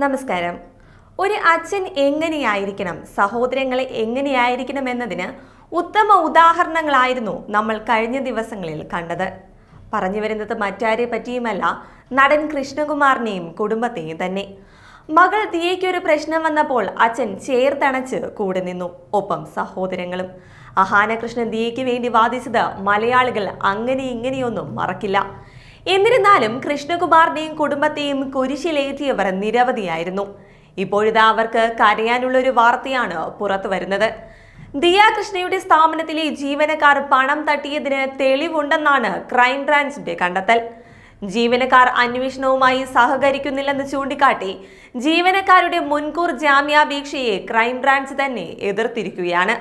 നമസ്കാരം. ഒരു അച്ഛൻ എങ്ങനെയായിരിക്കണം? സഹോദരങ്ങളെ എങ്ങനെയായിരിക്കണം എന്നതിന് ഉത്തമ ഉദാഹരണങ്ങളായിരുന്നു നമ്മൾ കഴിഞ്ഞ ദിവസങ്ങളിൽ കണ്ടത്. പറഞ്ഞു വരുന്നത് മറ്റാരെ പറ്റിയുമല്ല നടൻ കൃഷ്ണകുമാറിനെയും കുടുംബത്തെയും തന്നെ. മകൾ ദിയയ്ക്കൊരു പ്രശ്നം വന്നപ്പോൾ അച്ഛൻ ചേർത്തണച്ച് കൂടെ നിന്നു ഒപ്പം സഹോദരങ്ങളും. അഹാനകൃഷ്ണൻ ദിയയ്ക്ക് വേണ്ടി വാദിച്ചത് മലയാളികൾ അങ്ങനെ ഇങ്ങനെയൊന്നും മറക്കില്ല. എന്നിരുന്നാലും കൃഷ്ണകുമാറിനെയും കുടുംബത്തെയും കുരിശിലേറ്റിയവർ നിരവധിയായിരുന്നു. ഇപ്പോഴിതാ അവർക്ക് കരയാനുള്ള ഒരു വാർത്തയാണ് പുറത്തു വരുന്നത്. ദിയ കൃഷ്ണയുടെ സ്ഥാപനത്തിലെ ജീവനക്കാർ പണം തട്ടിയതിന് തെളിവുണ്ടെന്നാണ് ക്രൈംബ്രാഞ്ചിന്റെ കണ്ടെത്തൽ. ജീവനക്കാർ അന്വേഷണവുമായി സഹകരിക്കുന്നില്ലെന്ന് ചൂണ്ടിക്കാട്ടി ജീവനക്കാരുടെ മുൻകൂർ ജാമ്യാപേക്ഷയെ ക്രൈംബ്രാഞ്ച് തന്നെ എതിർത്തിരിക്കുകയാണ്.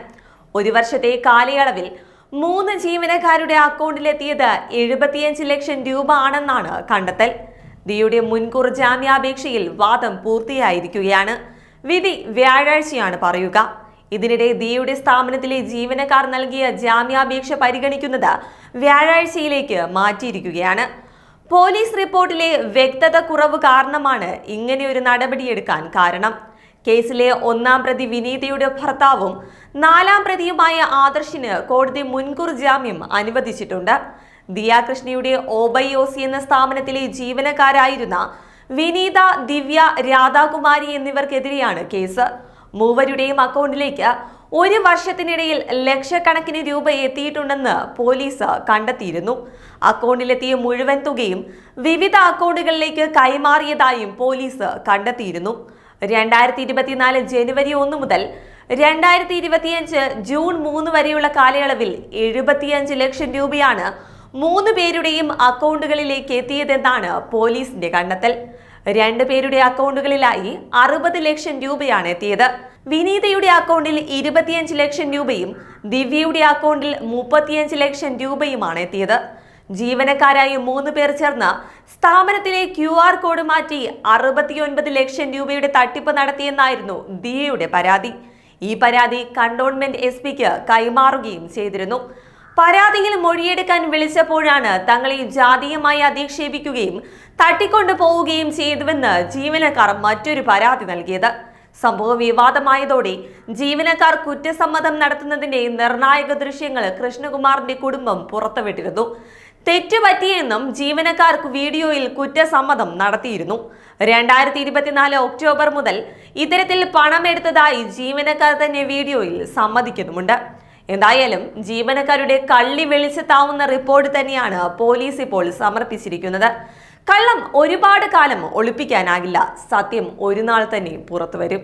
ഒരു വർഷത്തെ കാലയളവിൽ മൂന്ന് ജീവനക്കാരുടെ അക്കൗണ്ടിലെത്തിയത് എഴുപത്തിയഞ്ച് ലക്ഷം രൂപ ആണെന്നാണ് കണ്ടെത്തൽ. ദിയുടെ മുൻകൂർ ജാമ്യാപേക്ഷയിൽ വാദം പൂർത്തിയായിരിക്കുകയാണ്. വിധി വ്യാഴാഴ്ചയാണ് പറയുക. ഇതിനിടെ ദിയുടെ സ്ഥാപനത്തിലെ ജീവനക്കാർ നൽകിയ ജാമ്യാപേക്ഷ പരിഗണിക്കുന്നത് വ്യാഴാഴ്ചയിലേക്ക് മാറ്റിയിരിക്കുകയാണ്. പോലീസ് റിപ്പോർട്ടിലെ വ്യക്തത കുറവ് കാരണമാണ് ഇങ്ങനെയൊരു നടപടിയെടുക്കാൻ കാരണം. കേസിലെ ഒന്നാം പ്രതി വിനീതയുടെ ഭർത്താവും നാലാം പ്രതിയുമായ ആദർശിന് കോടതി മുൻകൂർ ജാമ്യം അനുവദിച്ചിട്ടുണ്ട്. ദിയാകൃഷ്ണയുടെ ഓബൈയോസി എന്ന സ്ഥാപനത്തിലെ ജീവനക്കാരായിരുന്ന വിനീത ദിവ്യ രാധാകുമാരി എന്നിവർക്കെതിരെയാണ് കേസ്. മൂവരുടെയും അക്കൗണ്ടിലേക്ക് ഒരു വർഷത്തിനിടയിൽ ലക്ഷക്കണക്കിന് രൂപ എത്തിയിട്ടുണ്ടെന്ന് പോലീസ് കണ്ടെത്തിയിരുന്നു. അക്കൗണ്ടിലെത്തിയ മുഴുവൻ തുകയും വിവിധ അക്കൗണ്ടുകളിലേക്ക് കൈമാറിയതായും പോലീസ് കണ്ടെത്തിയിരുന്നു. രണ്ടായിരത്തി ഇരുപത്തിനാല് ജനുവരി ഒന്ന് മുതൽ രണ്ടായിരത്തി ഇരുപത്തിയഞ്ച് ജൂൺ മൂന്ന് വരെയുള്ള കാലയളവിൽ എഴുപത്തിയഞ്ച് ലക്ഷം രൂപയാണ് മൂന്ന് പേരുടെയും അക്കൗണ്ടുകളിലേക്ക് എത്തിയതെന്നാണ് പോലീസിന്റെ കണ്ടെത്തൽ. രണ്ടു പേരുടെ അക്കൗണ്ടുകളിലായി അറുപത് ലക്ഷം രൂപയാണ് എത്തിയത്. വിനീതയുടെ അക്കൗണ്ടിൽ ഇരുപത്തിയഞ്ച് ലക്ഷം രൂപയും ദിവ്യയുടെ അക്കൗണ്ടിൽ മുപ്പത്തിയഞ്ച് ലക്ഷം രൂപയുമാണ് എത്തിയത്. ജീവനക്കാരായ മൂന്ന് പേർ ചേർന്ന് സ്ഥാപനത്തിലെ ക്യു ആർ കോഡ് മാറ്റി അറുപത്തിയൊൻപത് ലക്ഷം രൂപയുടെ തട്ടിപ്പ് നടത്തിയെന്നായിരുന്നു ദിയയുടെ പരാതി. ഈ പരാതി കണ്ടോൺമെന്റ് എസ് പിക്ക് കൈമാറുകയും ചെയ്തിരുന്നു. പരാതിയിൽ മൊഴിയെടുക്കാൻ വിളിച്ചപ്പോഴാണ് തങ്ങളെ ജാതീയമായി അധിക്ഷേപിക്കുകയും തട്ടിക്കൊണ്ടു പോവുകയും ചെയ്തുവെന്ന് ജീവനക്കാർ മറ്റൊരു പരാതി നൽകിയത്. സംഭവം വിവാദമായതോടെ ജീവനക്കാർ കുറ്റസമ്മതം നടത്തുന്നതിന്റെ നിർണായക ദൃശ്യങ്ങൾ കൃഷ്ണകുമാറിന്റെ കുടുംബം പുറത്തുവിട്ടിരുന്നു. തെറ്റുപറ്റിയെന്നും ജീവനക്കാർക്ക് വീഡിയോയിൽ കുറ്റസമ്മതം നടത്തിയിരുന്നു. രണ്ടായിരത്തി ഇരുപത്തിനാല് ഒക്ടോബർ മുതൽ ഇത്തരത്തിൽ പണമെടുത്തതായി ജീവനക്കാർ തന്നെ വീഡിയോയിൽ സമ്മതിക്കുന്നുമുണ്ട്. എന്തായാലും ജീവനക്കാരുടെ കള്ളി വെളിച്ചത്താവുന്ന റിപ്പോർട്ട് തന്നെയാണ് പോലീസ് ഇപ്പോൾ സമർപ്പിച്ചിരിക്കുന്നത്. കള്ളം ഒരുപാട് കാലം ഒളിപ്പിക്കാനാകില്ല. സത്യം ഒരു നാൾ തന്നെ പുറത്തു വരും